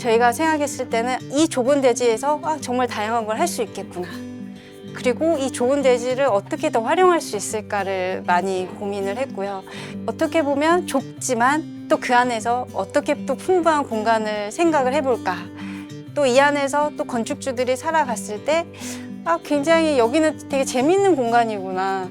저희가 생각했을 때는 이 좁은 대지에서 아, 정말 다양한 걸 할 수 있겠구나. 그리고 이 좁은 대지를 어떻게 더 활용할 수 있을까를 많이 고민을 했고요. 어떻게 보면 좁지만 또 그 안에서 어떻게 또 풍부한 공간을 생각을 해볼까. 또 이 안에서 또 건축주들이 살아갔을 때 아, 굉장히 여기는 되게 재밌는 공간이구나.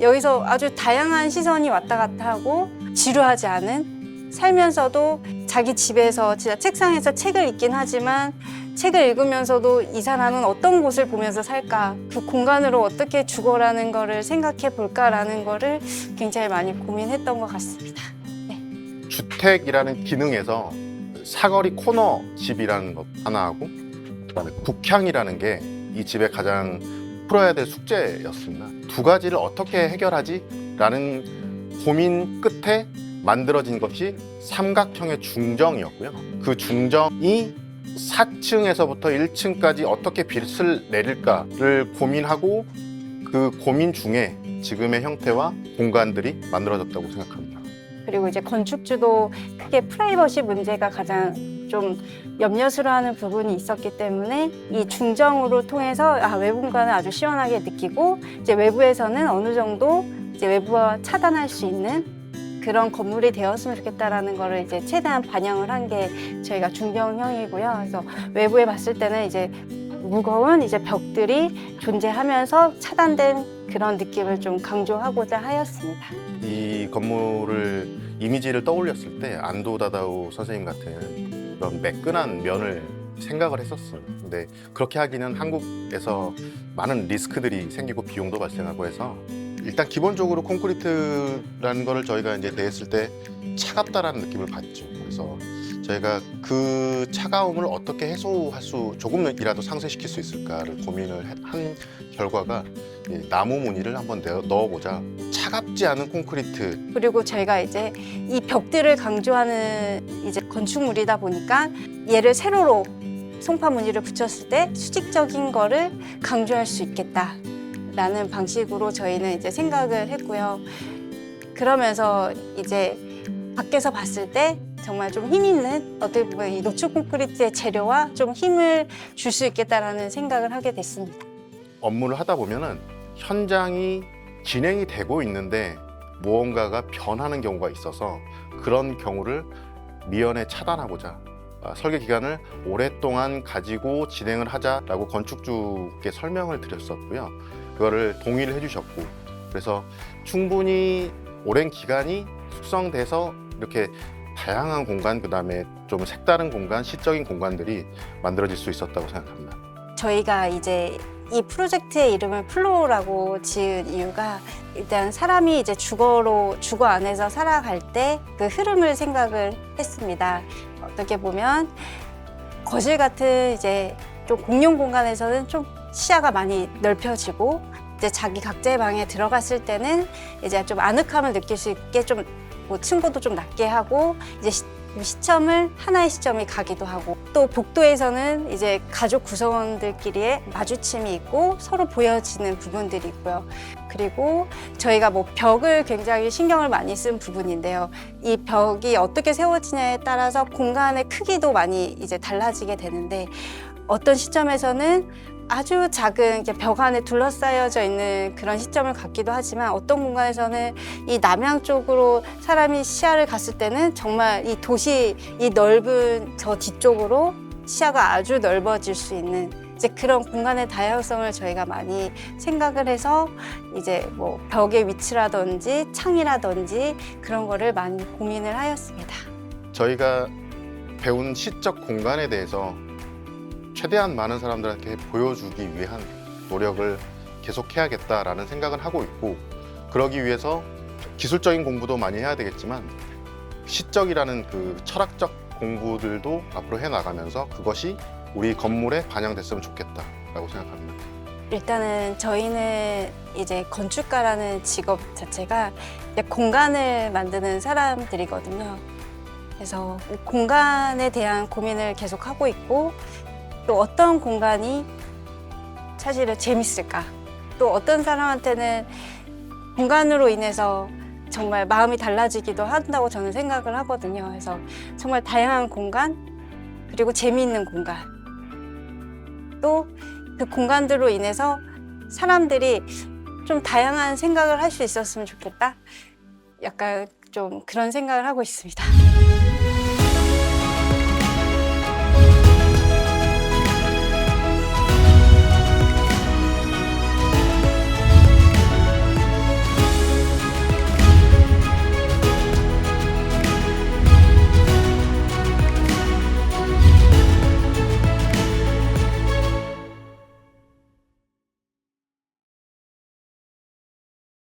여기서 아주 다양한 시선이 왔다 갔다 하고 지루하지 않은 살면서도 자기 집에서 진짜 책상에서 책을 읽긴 하지만 책을 읽으면서도 이 사람은 어떤 곳을 보면서 살까 그 공간으로 어떻게 죽어라는 거를 생각해 볼까라는 거를 굉장히 많이 고민했던 것 같습니다. 주택이라는 기능에서 사거리 코너 집이라는 것 하나 하고 그다음에 북향이라는 게 이 집의 가장 풀어야 될 숙제였습니다. 두 가지를 어떻게 해결하지 라는 고민 끝에 만들어진 것이 삼각형의 중정이었고요. 그 중정이 4층에서부터 1층까지 어떻게 빛을 내릴까를 고민하고 그 고민 중에 지금의 형태와 공간들이 만들어졌다고 생각합니다. 그리고 이제 건축주도 크게 프라이버시 문제가 가장 좀 염려스러워하는 부분이 있었기 때문에 이 중정으로 통해서 아, 외부 공간을 아주 시원하게 느끼고 이제 외부에서는 어느 정도 이제 외부와 차단할 수 있는 그런 건물이 되었으면 좋겠다라는 거를 이제 최대한 반영을 한 게 저희가 중정형이고요. 그래서 외부에 봤을 때는 이제 무거운 이제 벽들이 존재하면서 차단된 그런 느낌을 좀 강조하고자 하였습니다. 이 건물을 이미지를 떠올렸을 때 안도 다다우 선생님 같은 그런 매끈한 면을 생각을 했었어요. 근데 그렇게 하기는 한국에서 많은 리스크들이 생기고 비용도 발생하고 해서 일단 기본적으로 콘크리트라는 거를 저희가 이제 대했을 때 차갑다라는 느낌을 받죠. 그래서 저희가 그 차가움을 어떻게 해소할 수 조금이라도 상쇄시킬 수 있을까를 고민을 해- 한 결과가 이 나무 무늬를 한번 넣어보자. 차갑지 않은 콘크리트 그리고 저희가 이제 이 벽들을 강조하는 이제 건축물이다 보니까 얘를 세로로 송파 무늬를 붙였을 때 수직적인 거를 강조할 수 있겠다 라는 방식으로 저희는 이제 생각을 했고요. 그러면서 이제 밖에서 봤을 때 정말 좀 힘 있는 어떻게 보면 이 노출 콘크리트의 재료와 좀 힘을 줄 수 있겠다라는 생각을 하게 됐습니다. 업무를 하다 보면은 현장이 진행이 되고 있는데 무언가가 변하는 경우가 있어서 그런 경우를 미연에 차단하고자 아, 설계 기간을 오랫동안 가지고 진행을 하자라고 건축주께 설명을 드렸었고요. 그거를 동의를 해주셨고 그래서 충분히 오랜 기간이 숙성돼서 이렇게 다양한 공간 그다음에 좀 색다른 공간, 시적인 공간들이 만들어질 수 있었다고 생각합니다. 저희가 이제 이 프로젝트의 이름을 플로우라고 지은 이유가 일단 사람이 이제 주거로 주거 안에서 살아갈 때 그 흐름을 생각을 했습니다. 어떻게 보면 거실 같은 이제 좀 공용 공간에서는 좀 시야가 많이 넓혀지고 이제 자기 각자의 방에 들어갔을 때는 이제 좀 아늑함을 느낄 수 있게 좀 뭐 층고도 좀 낮게 하고 이제 시, 시점을 하나의 시점이 가기도 하고 또 복도에서는 이제 가족 구성원들끼리의 마주침이 있고 서로 보여지는 부분들이 있고요. 그리고 저희가 뭐 벽을 굉장히 신경을 많이 쓴 부분인데요. 이 벽이 어떻게 세워지냐에 따라서 공간의 크기도 많이 이제 달라지게 되는데 어떤 시점에서는 아주 작은 벽 안에 둘러싸여져 있는 그런 시점을 갖기도 하지만 어떤 공간에서는 이 남향 쪽으로 사람이 시야를 갔을 때는 정말 이 도시 이 넓은 저 뒤쪽으로 시야가 아주 넓어질 수 있는 이제 그런 공간의 다양성을 저희가 많이 생각을 해서 이제 뭐 벽의 위치라든지 창이라든지 그런 거를 많이 고민을 하였습니다. 저희가 배운 시적 공간에 대해서 최대한 많은 사람들한테 보여주기 위한 노력을 계속해야겠다라는 생각을 하고 있고 그러기 위해서 기술적인 공부도 많이 해야 되겠지만 시적이라는 그 철학적 공부들도 앞으로 해 나가면서 그것이 우리 건물에 반영됐으면 좋겠다라고 생각합니다. 일단은 저희는 이제 건축가라는 직업 자체가 공간을 만드는 사람들이거든요. 그래서 공간에 대한 고민을 계속 하고 있고 또 어떤 공간이 사실은 재밌을까? 또 어떤 사람한테는 공간으로 인해서 정말 마음이 달라지기도 한다고 저는 생각을 하거든요. 그래서 정말 다양한 공간 그리고 재미있는 공간. 또 그 공간들로 인해서 사람들이 좀 다양한 생각을 할 수 있었으면 좋겠다. 약간 좀 그런 생각을 하고 있습니다.